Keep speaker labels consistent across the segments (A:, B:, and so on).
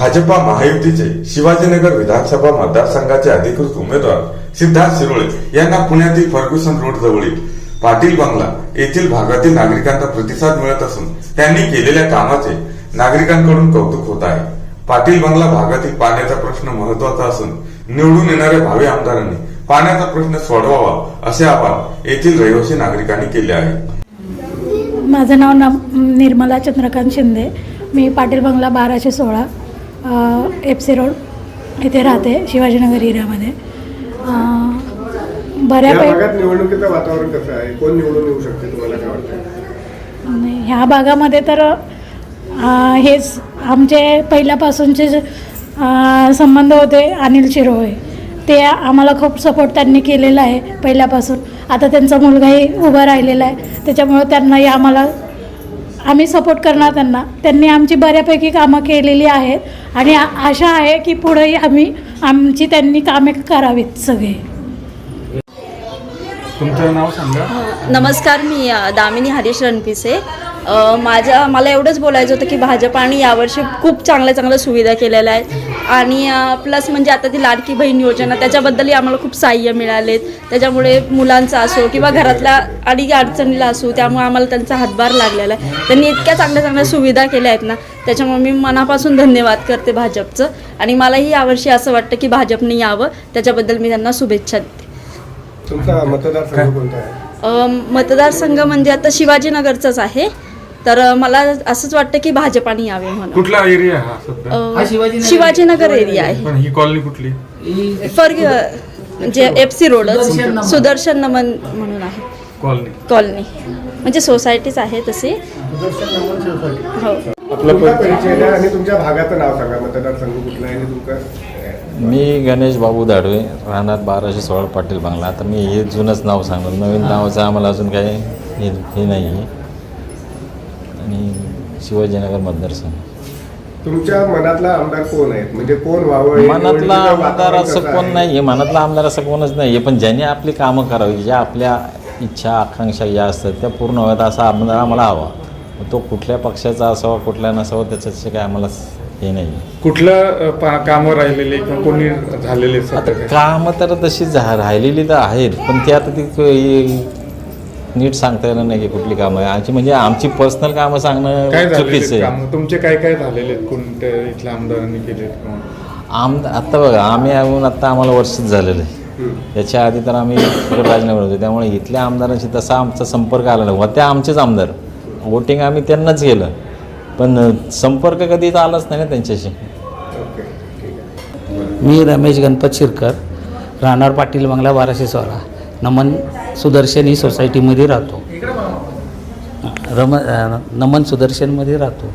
A: भाजपा महायुतीचे शिवाजीनगर विधानसभा मतदारसंघाचे अधिकृत उमेदवार सिद्धार्थ शिरोळे यांना पुण्यातील फर्ग्युसन रोड जवळील पाटील बंगला येथील भागातील नागरिकांचा प्रतिसाद मिळत असून त्यांनी केलेल्या कामाचे नागरिकांकडून कौतुक होत आहे. पाटील बंगला भागातील पाण्याचा प्रश्न महत्त्वाचा असून निवडून येणाऱ्या भावी आमदारांनी पाण्याचा प्रश्न सोडवावा असे आवाहन येथील रहिवासी नागरिकांनी केले आहे.
B: माझं नाव निर्मला चंद्रकांत शिंदे. मी पाटील बंगला बाराशे सोळा. एफ सी रोड इथे राहते शिवाजीनगर एरियामध्ये. बऱ्यापैकी
C: निवडणुकीचं वातावरण कसं आहे? कोण निवडून येऊ शकते तुम्हाला काय वाटतं?
B: आणि ह्या भागामध्ये तर हेच आमचे पहिल्यापासूनचे संबंध होते अनिल शिरोळे. ते आम्हाला खूप सपोर्ट त्यांनी केलेला आहे पहिल्यापासून. आता त्यांचा मुलगाही उभा राहिलेला आहे. त्याच्यामुळं त्यांनाही आम्हाला आम्ही सपोर्ट करणार त्यांना. त्यांनी आमची बऱ्यापैकी कामं केलेली आहेत. आणि आशा आहे की पुढेही आम्ही आमची त्यांनी कामे करावीत सगळे.
D: तुमचं नाव सांगा.
E: नमस्कार मी दामिनी हरीश रणपिसे. माझ्या मला एवढंच बोलायचं होतं की भाजपाने यावर्षी खूप चांगल्या चांगल्या सुविधा केलेल्या आहेत. आणि प्लस म्हणजे आता ती लाडकी बहीण योजना त्याच्याबद्दलही आम्हाला खूप साह्य मिळालेत. त्याच्यामुळे मुलांचा असो किंवा घरातल्या अडी अडचणीला असो त्यामुळे आम्हाला त्यांचा हातभार लागलेला आहे. त्यांनी इतक्या चांगल्या चांगल्या सुविधा केल्या आहेत ना त्याच्यामुळे मी मनापासून धन्यवाद करते भाजपचं. आणि मलाही यावर्षी असं वाटतं की भाजपने यावं त्याच्याबद्दल मी त्यांना शुभेच्छा देते.
C: तुमचा मतदारसंघ कोणता आहे?
E: अ, मतदारसंघ म्हणजे आता शिवाजीनगरचाच आहे. तर मला असंच वाटतं की भाजपाने यावे म्हणून.
D: कुठला एरिया हा सध्या?
E: अ, शिवाजीनगर एरिया आहे.
D: पण ही कॉलनी कुठली?
E: फर म्हणजे एफ सी रोडच सुदर्शन नमन. म्हणून आहे.
D: कॉलनी
E: कॉलनी म्हणजे सोसायटीच आहे तशी हो.
C: तुमचा परिचय द्या आणि तुमच्या भागाचं नाव सांगा. मतदारसंघ कुठला आहे आणि तुमचं
F: मी गणेश बाबू दाडवे राहणार बाराशे सोळा पाटील बांगला. आता मी हे जुनंच नाव सांगणार. नवीन नावाचं आम्हाला अजून काही हे हे नाही. आहे आणि शिवाजीनगर मतदारसंघ.
C: तुमच्या मनातला आमदार कोण आहेत? म्हणजे कोण व्हावं
F: मनातला आमदार असं कोण
C: आहे?
F: नाही आहे मनातला आमदार असं कोणच नाही. आहे पण ज्याने आपली कामं करावी ज्या आपल्या इच्छा आकांक्षा ज्या असतात त्या पूर्ण व्हाव्यात असा आमदार आम्हाला हवा. तो कुठल्या पक्षाचा असावा कुठल्या नसावा त्याच्याशी काय आम्हाला हे नाही आहे
D: कुठलं कामं राहिलेले किंवा कोणी झालेले
F: आता
D: सध्या?
F: कामं तर तशी झा राहिलेली तर आहेत पण ते आता ती क- नीट सांगता येणार नाही की कुठली कामं आहे. आमची म्हणजे आमची पर्सनल कामं
D: काय
F: सांगणं
D: झालेले
F: चुकीचं आहे.
D: काम? तुमचे काय काय झालेले आहेत? कोणत्या इथल्या आमदारांनी
F: आम आत्ता बघा आम्ही येऊन आत्ता आम्हाला वर्षच झालेलं आहे. त्याच्या आधी तर आम्ही इकडे राजीनामा होतो त्यामुळे इथल्या आमदारांशी तसा आमचा संपर्क आला नाही होत्या आमचेच आमदार. वोटिंग आम्ही त्यांनाच केलं. पण संपर्क कधीच आलाच नाही ना त्यांच्याशी.
C: ओके ठीक आहे.
G: मी रमेश गणपत शिरकर राहणार पाटील बंगला बाराशे सोळा. नमन सुदर्शन ही सोसायटीमध्ये राहतो. रम नमन सुदर्शनमध्ये राहतो.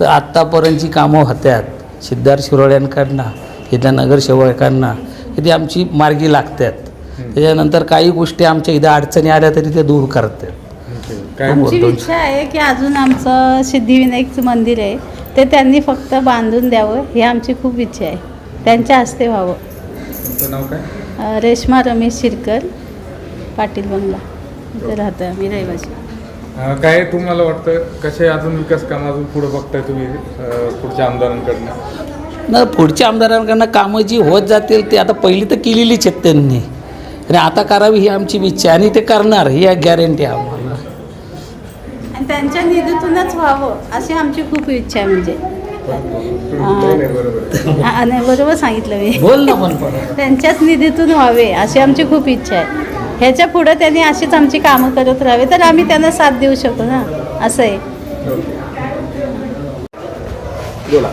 G: तर आत्तापर्यंतची कामं होत्यात. सिद्धार्थ शिरोळ्यांकडनं इथल्या नगरसेवकांना की आमची मार्गी लागतात त्याच्यानंतर काही गोष्टी आमच्या इथं अडचणी आल्या तरी ते दूर करतात
H: आमची इच्छा आहे की अजून आमचं सिद्धिविनायकचं मंदिर आहे ते त्यांनी फक्त बांधून द्यावं ही आमची खूप इच्छा आहे. त्यांच्या हस्ते व्हावं.
D: तुमचं नाव काय?
H: अ, रेश्मा रमेश शिरकर. पाटील बंगला. इथे राहतो आम्ही रहिवासी.
D: अं, काय तुम्हाला वाटतं कसे अजून विकास काम अजून पुढे बघताय तुम्ही अं, पुढच्या आमदारांकडनं?
G: न पुढच्या आमदारांकडनं कामं जी होत जातील ते आता पहिली तर केलेलीच आहेत त्यांनी. आणि आता करावी ही आमची इच्छा आहे आणि ते करणार ही गॅरंटी आहे आम्हाला.
H: आणि त्यांच्या निधीतूनच व्हावं अशी आमची खूप इच्छा आहे म्हणजे.
C: बरोबर. आहे.
H: हा, नाही बरोबर सांगितलं मी.
G: बोल ना पण परत.
H: त्यांच्याच निधीतून व्हावे अशी आमची खूप इच्छा आहे. ह्याच्या पुढं त्यांनी अशीच आमची कामं करत राहावे. तर आम्ही त्यांना साथ देऊ शकतो ना? असं आहे.
C: बोला.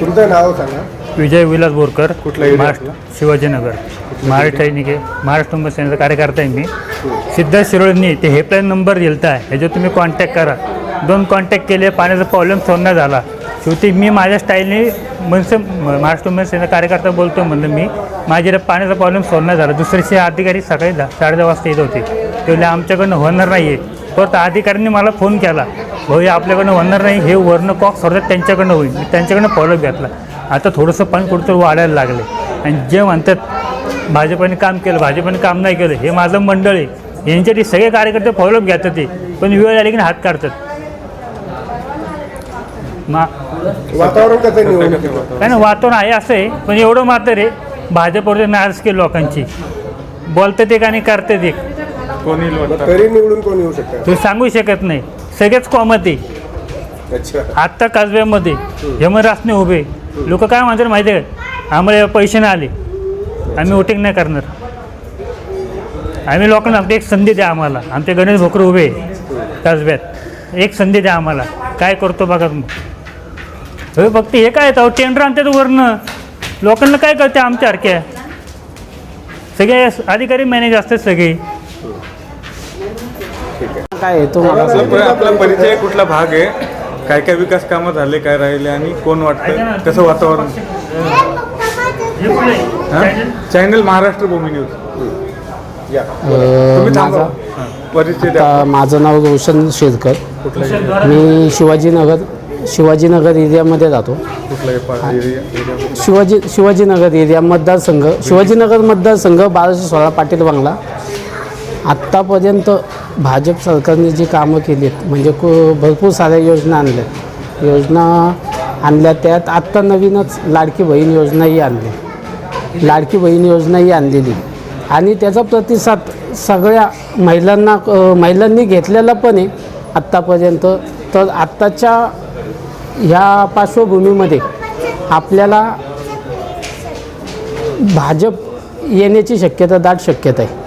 C: तुमचं नाव सांगा.
I: विजय विलास बोरकर
C: कुठला area
I: महाराष्ट्र शिवाजीनगर. महाराष्ट्र सैनिक आहे. महाराष्ट्र मुंबई सेनेचा कार्यकर्ता आहे मी. सिद्धार्थ शिरोळनी ते हेल्पलाईन नंबर दिलता आहे. ह्याच्यावर तुम्ही कॉन्टॅक्ट करा. दोन कॉन्टॅक्ट केले पाण्याचा प्रॉब्लेम सोडण्यात झाला शेवटी मी माझ्या स्टाईलने मनसे महाराष्ट्र मनसेना कार्यकर्ता बोलतो म्हणलं मी माझ्या पाण्याचा प्रॉब्लेम सोडण्यात झाला. दुसऱ्याचे अधिकारी सकाळी दहा साडे दहा वाजता येत होते. ते आमच्याकडनं होणार नाही आहे परत अधिकाऱ्यांनी मला फोन केला. भाऊ हे आपल्याकडनं होणार नाही. हे वरनं कॉक सोडतात त्यांच्याकडनं होईल. मी त्यांच्याकडनं फॉलोअप घेतला. आता थोडंसं पाणी कुठंतरी वाढायला लागलं. आणि जे म्हणतात भाजपाने काम केलं भाजपाने काम नाही केलं हे माझं मंडळ आहे. यांच्यासाठी सगळे कार्यकर्ते फॉलोअप घेतात ते. पण वेळ आली की हात काढतात. मा
C: वातावरण कसं आहे निवडणुकीचं
I: काय ना वातावरण आहे असं आहे पण एवढं मात्र आहे भाजपवरती नाराज केली लोकांची. बोलतात एक आणि करतात एक
D: कोण
C: मग तरी निवडून कोण येऊ शकतं?
I: तो सांगू शकत नाही. सगळेच कॉमत आहे.
C: अच्छा.
I: आत्ता कसब्यामध्ये यमरासने उभे. लोक काय म्हणतात माहिती आहे का? आम्हाला पैसे नाही आले. आम्ही वोटिंग नाही करणार. आम्ही लोकांना सांगतो एक संधी द्या आम्हाला. आमचे गणेश भोकर उभे आहे कसब्यात. एक संधी द्या आम्हाला. काय करतो बघा तुम्ही. हे फक्त हे काय येतं टेंडर आणतात वरनं. लोकांना काय करते आमच्यासारख्या सगळे अधिकारी मॅनेज असतात सगळे.
B: काय आहे तुम्हाला?
D: आपला पर- आपला परिचय कुठला भाग आहे? काय काय विकास कामं झाले काय राहिले आणि कोण वाटतं? कसं वातावरण? चॅनल महाराष्ट्र भूमी न्यूज
C: या.
D: तुम्ही थांबा. हां, परिचय द्या.
B: आता माझं नाव रोशन शेरकर मी शिवाजीनगर शिवाजीनगर एरियामध्ये राहतो शिवाजी शिवाजीनगर एरिया मतदारसंघ. शिवाजीनगर मतदारसंघ बाराशे सोळा पाटील बांगला. आत्तापर्यंत भाजप सरकारने जी कामं केली आहेत म्हणजे को भरपूर साऱ्या योजना आणल्यात. योजना आणल्या त्यात आत्ता नवीनच लाडकी बहीण योजनाही आणली. लाडकी बहीण योजनाही आणलेली. आणि त्याचा प्रतिसाद सगळ्या महिलांना महिलांनी घेतलेला पण आहे आत्तापर्यंत. तर आत्ताच्या ह्या पार्श्वभूमीमध्ये आपल्याला भाजप येण्याची शक्यता दाट शक्यता आहे.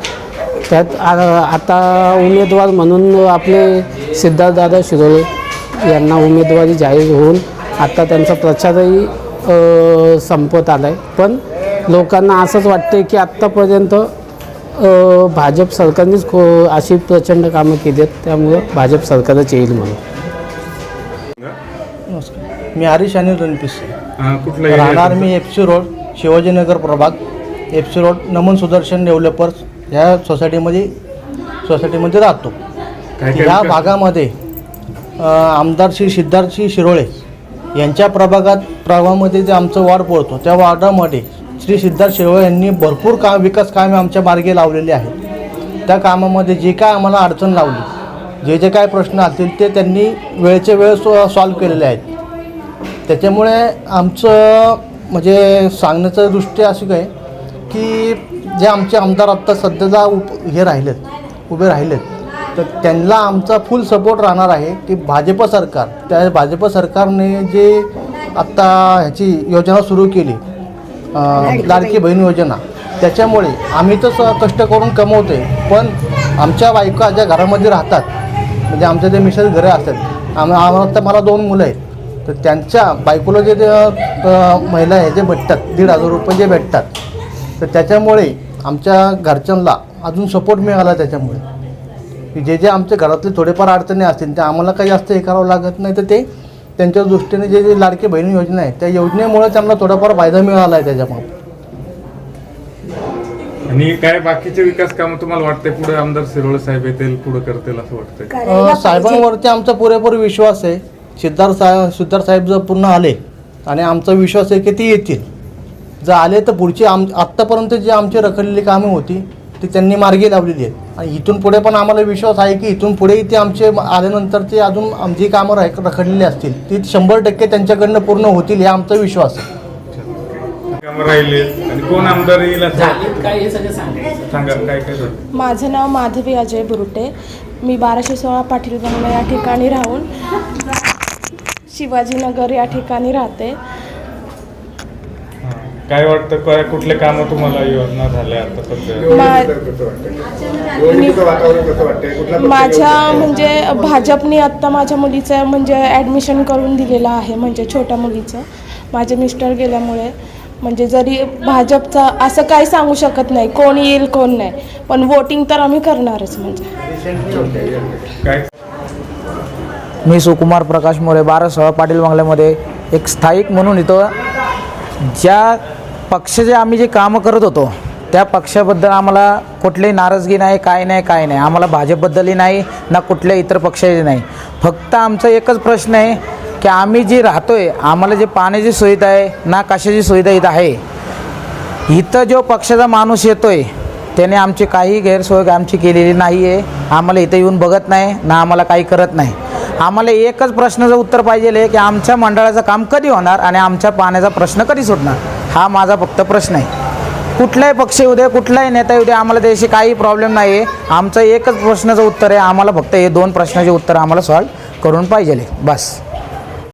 B: त्यात आता उमेदवार म्हणून आपले सिद्धार्थदादा शिरोळे यांना उमेदवारी जाहीर होऊन आता त्यांचा प्रचारही संपत आला आहे पण लोकांना असंच वाटतं की आत्तापर्यंत भाजप सरकारनेच खो अशी प्रचंड कामं केली आहेत. त्यामुळं भाजप सरकारच येईल म्हणून.
A: मी हरीश अनिल रणपिसे
D: कुठला एरिया
A: राहणार मी एफ सी रोड शिवाजीनगर प्रभाग. F C road Naman Sudarshan developers ह्या सोसायटीमध्ये सोसायटीमध्ये राहतो.
D: काय काय
A: ह्या
D: विकास-
A: भागामध्ये अ, आमदार श्री सिद्धार्थ श्री शिरोळे यांच्या प्रभागात प्रभागामध्ये जे आमचं वॉर्ड पडतो त्या वॉर्डामध्ये श्री सिद्धार्थ शिरोळे यांनी भरपूर काम विकास कामे आमच्या मार्गे लावलेली आहेत. त्या कामामध्ये जे काय आम्हाला अडचण लावली जे जे काय प्रश्न असतील ते त्यांनी वेळच्या वेळ सॉ सॉल्व केलेले आहेत. त्याच्यामुळे आमचं म्हणजे सांगण्याचं दृष्टी अशी काय की जे आमचे आमदार आत्ता सध्याला उप हे राहिलेत उभे राहिलेत तर त्यांना आमचा फुल सपोर्ट राहणार आहे की भाजप सरकार त्या भाजप सरकारने जे आत्ता ह्याची योजना सुरू केली लाडकी बहीण योजना त्याच्यामुळे आम्ही तर कष्ट करून कमवतो आहे पण आमच्या बायका ज्या घरामध्ये राहतात म्हणजे आमच्या जे मिसेस घरे असतात आम आम्हाला आत्ता मला दोन मुलं आहेत तर त्यांच्या बायकोला जे महिला आहे जे भेटतात दीड हजार रुपये जे भेटतात तर त्याच्यामुळे आमच्या घरच्यांना अजून सपोर्ट मिळाला त्याच्यामुळे. की जे जे आमच्या घरातले थोडेफार अडचणी असतील ते आम्हाला काही जास्त हे करावं लागत नाही तर ते त्यांच्या दृष्टीने जे जे लाडकी बहीण योजना आहे त्या योजनेमुळे त्यांना थोडाफार फायदा मिळाला आहे त्याच्यामुळे.
D: आणि काय बाकीचे विकास कामं तुम्हाला वाटतंय पुढे? आमदार शिरोळे साहेब येतील पुढे करतील असं वाटतंय.
A: अ, साहेबांवरती आमचा पुरेपूर विश्वास आहे. सिद्धार्थ साहेब सिद्धार्थ साहेब जर पुन्हा आले आणि आमचा विश्वास आहे की ते येतील. जर आले तर पुढची आम आत्तापर्यंत जी आमची रखडलेली कामं होती ती त्यांनी मार्गी लावलेली आहेत. आणि इथून पुढे पण आम्हाला विश्वास आहे की इथून पुढेही ते आमचे आल्यानंतर ते अजून आमची कामं राख- रखडलेली असतील. ती शंभर टक्के त्यांच्याकडनं पूर्ण होतील हा आमचा विश्वास आहे.
D: कामं राहिले आणि कोण आमदार येईल असं? सांगा. काय काय झालं?
J: माझं नाव माधवी अजय बुरुटे. मी बाराशे सोळा पाटील बंगला या ठिकाणी राहून. शिवाजीनगर या ठिकाणी राहते.
D: काय वाटतं काय कुठले कामं तुम्हाला योजना झाल्या आता सध्या?
J: माझ्या? म्हणजे भाजपने आत्ता माझ्या मुलीचं म्हणजे ॲडमिशन करून दिलेलं आहे म्हणजे छोट्या मुलीचं. माझे मिस्टर गेल्यामुळे. म्हणजे जरी भाजपचा असं काही सांगू शकत नाही कोण येईल कोण नाही. पण वोटिंग तर आम्ही करणारच म्हणजे.
D: काय
A: मी सुकुमार प्रकाश मोरे बारासह पाटील बंगल्यामध्ये एक स्थायिक म्हणून इथं ज्या पक्षाचे आम्ही जे कामं करत होतो त्या पक्षाबद्दल आम्हाला कुठलीही नाराजगी नाही काय नाही काय नाही. आम्हाला भाजपबद्दलही नाही ना कुठल्या इतर पक्षाचे नाही. फक्त आमचा एकच प्रश्न आहे की आम्ही जे राहतो आहे आम्हाला जे पाण्याची सुविधा आहे ना कशाची सुविधा इथं आहे. इथं जो पक्षाचा माणूस येतो आहे त्याने आमची काही गैरसोय आमची केलेली नाही आहे आम्हाला इथं येऊन बघत नाही ना आम्हाला काही करत नाही.
K: आम्हाला एकच प्रश्नाचं उत्तर पाहिजे आहे की आमच्या मंडळाचं काम कधी होणार आणि आमच्या पाण्याचा प्रश्न कधी सुटणार? हा माझा फक्त प्रश्न आहे. कुठलाही पक्ष येऊ दे कुठलाही नेता येऊ दे आम्हाला त्याशी काही प्रॉब्लेम नाही आहे आमचं एकच प्रश्नाचं उत्तर आहे. आम्हाला फक्त हे दोन प्रश्नाचे उत्तर आम्हाला सॉल्व करून पाहिजे बस.